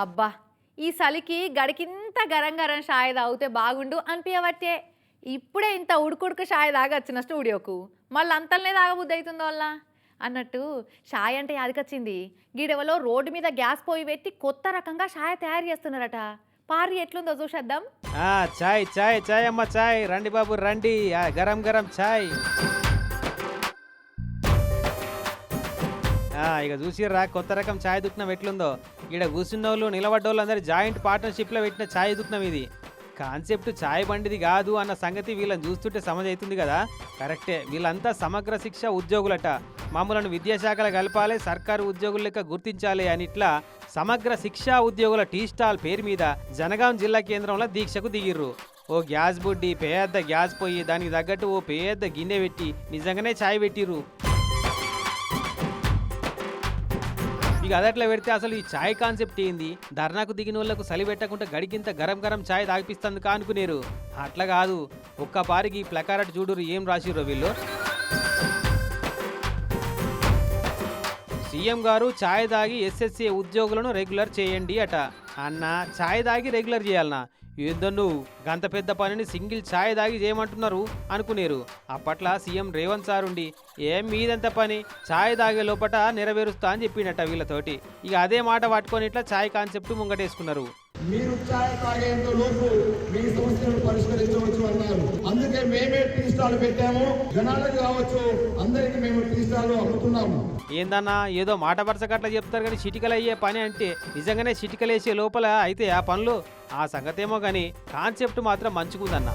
అబ్బా ఈ చలికి గడికింత గరం గరం షాయ్ తాగితే బాగుండు అనిపించబట్టే ఇప్పుడే ఇంత ఉడుకుడుకు షాయ్ తాగి వచ్చిన స్టూడియోకు. మళ్ళీ అంతలనే తాగబుద్ధి అవుతుందో వల్ల అన్నట్టు షాయ్ అంటే యాదికొచ్చింది. గీడెవలో రోడ్డు మీద గ్యాస్ పోయి పెట్టి కొత్త రకంగా షాయ్ తయారు చేస్తున్నారట. పారి ఎట్లుందో చూసేద్దాం. ఆ, చాయ్ చాయ్ చాయ్ అమ్మ చాయ్. రండి బాబు రండి. ఆ, గరం గరం చాయ్. ఇక చూసిర్రా కొత్త రకం ఛాయ్ దుఃఖనం ఎట్లుందో. ఇక్కడ కూర్చున్న వాళ్ళు నిలబడ్డ అందరు జాయింట్ పార్ట్నర్షిప్లో పెట్టిన ఛాయ్ దుఃఖనం ఇది. కాన్సెప్ట్ ఛాయ్ బండిది కాదు అన్న సంగతి వీళ్ళని చూస్తుంటే సమజైతుంది కదా. కరెక్టే వీళ్ళంతా సమగ్ర శిక్ష ఉద్యోగులట. మమ్మలను విద్యాశాఖలో కలపాలి సర్కారు ఉద్యోగుల లెక్క గుర్తించాలి అని ఇట్లా సమగ్ర శిక్షా ఉద్యోగుల టీ స్టాల్ పేరు మీద జనగాం జిల్లా కేంద్రంలో దీక్షకు దిగిర్రు. ఓ గ్యాస్ బుడ్డి పెద్ద గ్యాస్ పొయ్యి దానికి తగ్గట్టు ఓ పెద్ద గిన్నె పెట్టి నిజంగానే ఛాయ్ పెట్టిర్రు. ఇక పెడితే అసలు ఈ చాయ్ కాన్సెప్ట్ ఏంది? ధర్నాకు దిగిన వాళ్ళకు సలి పెట్టకుండా గడికింత గరం గరం చాయ్ తాగిపిస్తుంది అనుకునేరు. అట్లా కాదు. ఒక్కపారికి ప్లకారట్ చూడురు ఏం రాసిర్రో వీళ్ళు? సీఎం గారు ఛాయ్ తాగి ఎస్ఎస్సీ ఉద్యోగులను రెగ్యులర్ చేయండి అట. అన్న ఛాయ్ తాగి రెగ్యులర్ చేయాలనా? ఏందో నువ్వు గంత పెద్ద పనిని సింగిల్ ఛాయ్ తాగి చేయమంటున్నారు అనుకునేరు. అప్పట్లో సీఎం రేవంత్ సార్ ఉండి ఏం మీదంత పని? ఛాయ్ తాగే లోపట నెరవేరుస్తా అని చెప్పినట్ట వీళ్ళతోటి. ఇక అదే మాట పట్టుకొని ఇట్లా ఛాయ్ కాన్సెప్ట్ ముంగటేసుకున్నారు. మీరు ఛాయ్ తాగేంత లోపు మీ సమస్యలను పరిష్కరించవచ్చు అన్నారు. అందుకే మేమే టీ స్టాల్ పెట్టాము. జనాలకు కావచ్చు అందరికి మేము టీ స్టాల్ అమ్ముతున్నాము. ఏందన్నా ఏదో మాట వరుసగట్లా చెప్తారు కానీ చిటికలు అయ్యే పని అంటే నిజంగానే చిటికలేసే లోపల అయితే ఆ పనులు ఆ సంగతేమో కానీ కాన్సెప్ట్ మాత్రం మంచిగుందన్న.